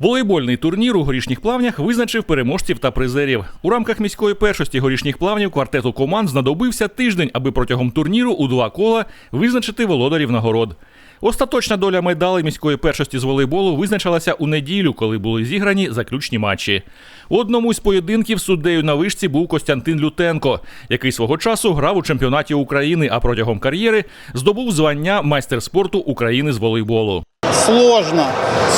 Волейбольний турнір у горішніх плавнях визначив переможців та призерів. У рамках міської першості горішніх плавнів квартету команд знадобився тиждень, аби протягом турніру у два кола визначити володарів нагород. Остаточна доля медалей міської першості з волейболу визначилася у неділю, коли були зіграні заключні матчі. У одному із поєдинків суддею на вишці був Костянтин Лютенко, який свого часу грав у чемпіонаті України, а протягом кар'єри здобув звання майстер спорту України з волейболу Сложно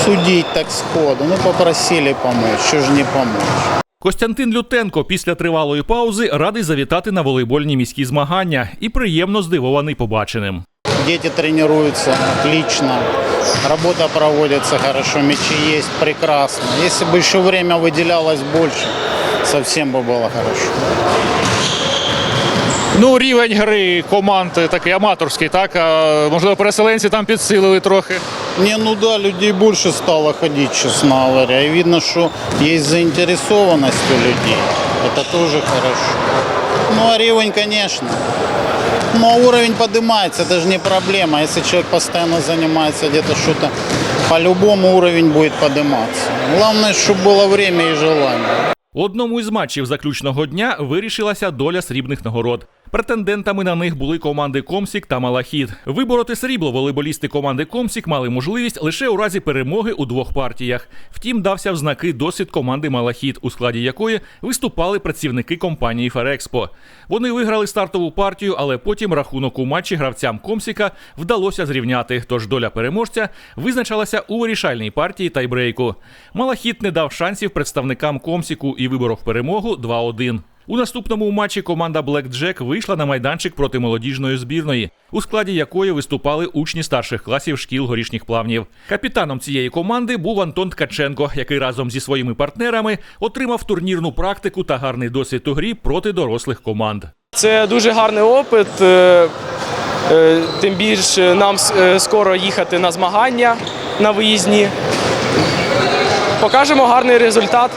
судить так сходу. Ну, попросили помочь, что же не помочь. Костянтин Лютенко після тривалої паузи радий завітати на волейбольні міські змагання і приємно здивований побаченим. Дети тренируются отлично, работа проводится хорошо, мячи есть прекрасно. Если бы еще время выделялось больше, совсем бы было хорошо. Ну, рівень гри команд такий аматорський, так? А, можливо, переселенці там підсилили трохи. Не, ну да, людей больше стало ходить, честно говоря. И видно, что есть заинтересованность у людей. Это тоже хорошо. Ну, а ревень, конечно. Но уровень поднимается, это же не проблема. Если человек постоянно занимается где-то что-то, по-любому уровень будет подниматься. Главное, чтобы было время и желание. У одному із матчів заключного дня вирішилася доля срібних нагород. Претендентами на них були команди Комсік та Малахіт. Вибороти срібло волейболісти команди Комсік мали можливість лише у разі перемоги у двох партіях. Втім, дався в знаки досвід команди Малахіт, у складі якої виступали працівники компанії Ферекспо. Вони виграли стартову партію, але потім рахунок у матчі гравцям Комсіка вдалося зрівняти. Тож доля переможця визначалася у вирішальній партії тайбрейку. Малахіт не дав шансів представникам Комсіку і виборов перемогу 2-1. У наступному матчі команда Black Jack вийшла на майданчик проти молодіжної збірної, у складі якої виступали учні старших класів шкіл горішніх плавнів. Капітаном цієї команди був Антон Ткаченко, який разом зі своїми партнерами отримав турнірну практику та гарний досвід у грі проти дорослих команд. Це дуже гарний опит. е, е, Тим більше нам е, скоро їхати на змагання на виїзні. Покажемо гарний результат.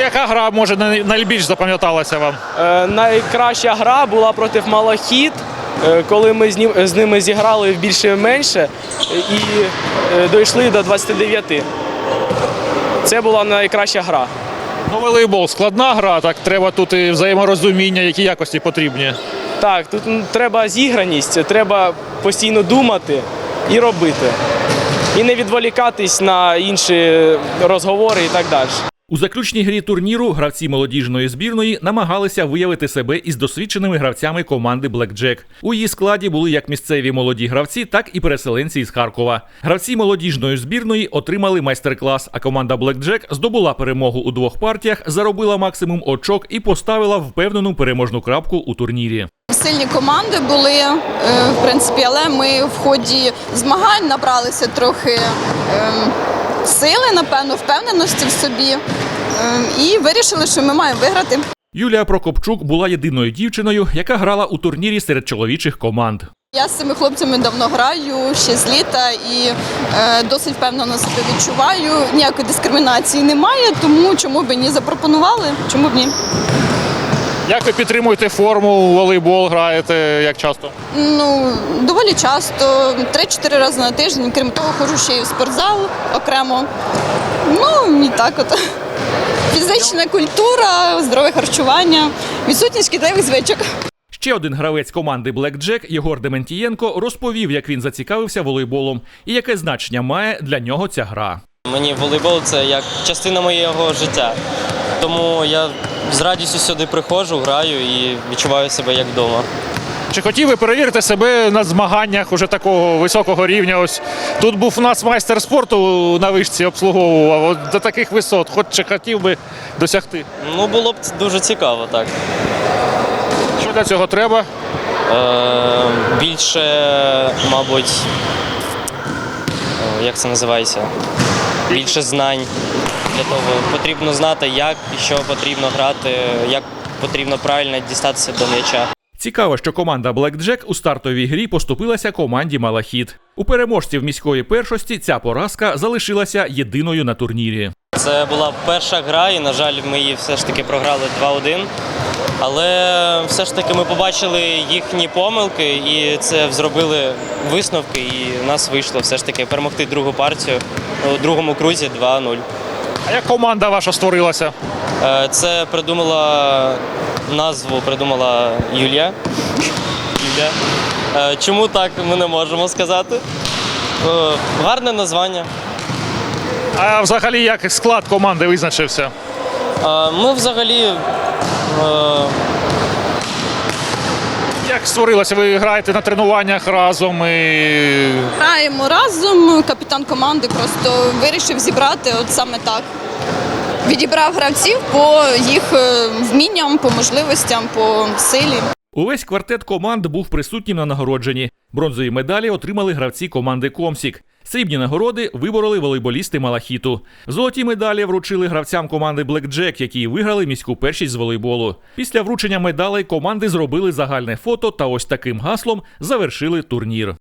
Яка гра може най- найбільш запам'яталася вам? Е, Найкраща гра була проти Малахіт, е, коли ми з ним- з ними зіграли в більше-менше і е, дійшли до 29. Це була найкраща гра. Ну, волейбол складна гра, так треба тут і взаєморозуміння, які якості потрібні. Так, тут треба зіграність, треба постійно думати і робити. І не відволікатись на інші розговори і так далі. У заключній грі турніру гравці молодіжної збірної намагалися виявити себе із досвідченими гравцями команди Jack. У її складі були як місцеві молоді гравці, так і переселенці із Харкова. Гравці молодіжної збірної отримали майстер-клас, а команда Jack здобула перемогу у двох партіях, заробила максимум очок і поставила впевнену переможну крапку у турнірі. Сильні команди були, е, в принципі, але ми в ході змагань набралися трохи ем, сили, напевно, впевненості в собі. ем, І вирішили, що ми маємо виграти. Юлія Прокопчук була єдиною дівчиною, яка грала у турнірі серед чоловічих команд. Я з цими хлопцями давно граю ще з літа і е, досить впевнено себе відчуваю. Ніякої дискримінації немає, тому чому б ні запропонували, чому б ні. Як ви підтримуєте форму, у волейбол граєте, як часто? Ну, доволі часто, 3-4 рази на тиждень. Крім того, ходжу ще й в спортзал окремо. Ну, і так от. Фізична культура, здорове харчування, відсутність шкідливих звичок. Ще один гравець команди Black Jack Єгор Дементієнко розповів, як він зацікавився волейболом і яке значення має для нього ця гра. Мені волейбол це як частина моєго життя. Тому я з радістю сюди приходжу, граю і відчуваю себе як вдома. Чи хотів ви перевірити себе на змаганнях уже такого високого рівня? Ось тут був у нас майстер спорту на вишці обслуговував. От до таких висот, хоч чи хотів би досягти. Ну, було б дуже цікаво, так. Що для цього треба? Е, більше, мабуть, е, як це називається? Більше знань. Для того потрібно знати, як і що потрібно грати, як потрібно правильно дістатися до м'яча. Цікаво, що команда Black Jack у стартовій грі поступилася команді Малахіт. У переможців міської першості ця поразка залишилася єдиною на турнірі. Це була перша гра, і, на жаль, ми її все ж таки програли 2-1. Але все ж таки ми побачили їхні помилки і це зробили висновки, і у нас вийшло все ж таки перемогти другу партію у другому крузі 2-0. А як команда ваша створилася? Е, Це придумала назву, придумала Юлія. Юлія. Е, Чому так ми не можемо сказати? Е, Гарне названня. А взагалі як склад команди визначився? Ми взагалі Як створилося? Ви граєте на тренуваннях разом і Граємо разом. Капітан команди просто вирішив зібрати от саме так. Відібрав гравців по їх е, вмінням, по можливостям, по силі. Увесь квартет команд був присутнім на нагородженні. Бронзові медалі отримали гравці команди Комсік. Срібні нагороди вибороли волейболісти Малахіту. Золоті медалі вручили гравцям команди Блекджек, які виграли міську першість з волейболу. Після вручення медалей команди зробили загальне фото та ось таким гаслом завершили турнір.